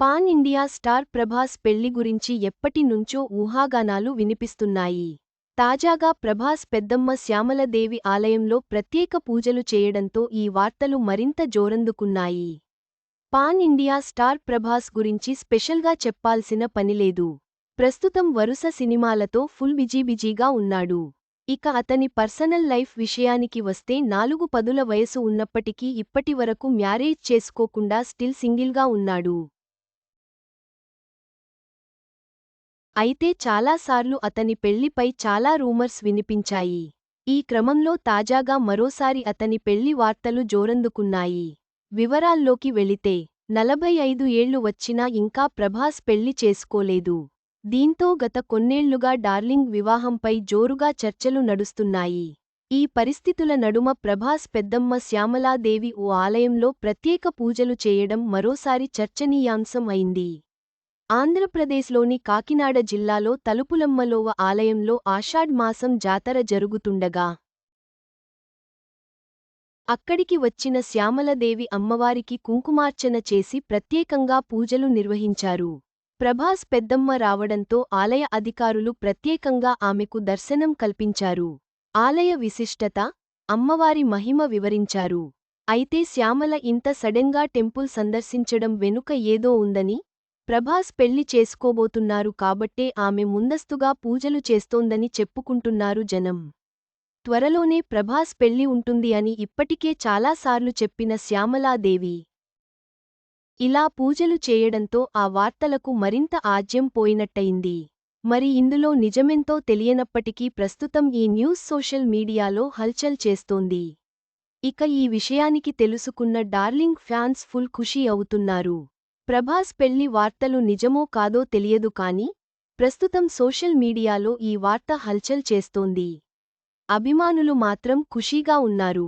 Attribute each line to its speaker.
Speaker 1: Pan India star Prabhas పెళ్ళి గురించి ఎప్పటి నుంచో ఊహాగానాలు వినిపిస్తున్నాయి. తాజాగా ప్రభాస్ పెద్దమ్మ శ్యామలదేవి ఆలయంలో ప్రత్యేక పూజలు చేయడంతో ఈ వార్తలు మరింత జోరందుకున్నాయి. పాన్ ఇండియా స్టార్ ప్రభాస్ గురించి స్పెషల్గా చెప్పాల్సిన పనిలేదు ప్రస్తుతం వరుస సినిమాలతో ఫుల్ బిజీబిజీగా ఉన్నాడు. ఇక అతని పర్సనల్ లైఫ్ విషయానికి వస్తే నాలుగు పదుల వయసు ఉన్నప్పటికీ ఇప్పటివరకు మ్యారేజ్ చేసుకోకుండా స్టిల్ సింగిల్గా ఉన్నాడు. అయితే చాలాసార్లు అతని పెళ్ళిపై చాలా రూమర్స్ వినిపించాయి. ఈ క్రమంలో తాజాగా మరోసారి అతని పెళ్ళి వార్తలు జోరందుకున్నాయి. వివరాల్లోకి వెళితే నలభై ఐదు ఏళ్ళు వచ్చినా ఇంకా ప్రభాస్ పెళ్ళి చేసుకోలేదు. దీంతో గత కొన్నేళ్ళుగా డార్లింగ్ వివాహంపై జోరుగా చర్చలు నడుస్తున్నాయి. ఈ పరిస్థితుల నడుమ ప్రభాస్ పెద్దమ్మ శ్యామలాదేవి ఓ ఆలయంలో ప్రత్యేక పూజలు చేయడం మరోసారి చర్చనీయాంశం అయింది. ఆంధ్రప్రదేశ్లోని కాకినాడ జిల్లాలో తలుపులమ్మలోవ ఆలయంలో ఆషాఢమాసం జాతర జరుగుతుండగా అక్కడికి వచ్చిన శ్యామలదేవి అమ్మవారికి కుంకుమార్చన చేసి ప్రత్యేకంగా పూజలు నిర్వహించారు. ప్రభాస్ పెద్దమ్మ రావడంతో ఆలయ అధికారులు ప్రత్యేకంగా ఆమెకు దర్శనం కల్పించారు. ఆలయ విశిష్టత అమ్మవారి మహిమ వివరించారు. అయితే శ్యామల ఇంత సడెన్గా టెంపుల్ సందర్శించడం వెనుక ఏదో ఉందని ప్రభాస్ పెళ్ళి చేసుకోబోతున్నారు కాబట్టే ఆమె ముందస్తుగా పూజలు చేస్తోందని చెప్పుకుంటున్నారు జనం. త్వరలోనే ప్రభాస్ పెళ్ళి ఉంటుంది అని ఇప్పటికే చాలాసార్లు చెప్పిన శ్యామలాదేవి. ఇలా పూజలు చేయడంతో ఆ వార్తలకు మరింత ఆజ్యం పోయినట్టయింది. మరి ఇందులో నిజమెంతో తెలియనప్పటికీ ప్రస్తుతం ఈ న్యూస్ సోషల్ మీడియాలో హల్చల్ చేస్తోంది. ఇక ఈ విషయానికి తెలుసుకున్న డార్లింగ్ ఫ్యాన్స్ ఫుల్ ఖుషీ అవుతున్నారు. ప్రభాస్ పెళ్ళి వార్తలు నిజమో కాదో తెలియదు కాని ప్రస్తుతం సోషల్ మీడియాలో ఈ వార్త హల్చల్ చేస్తోంది. అభిమానులు మాత్రం ఖుషీగా ఉన్నారు.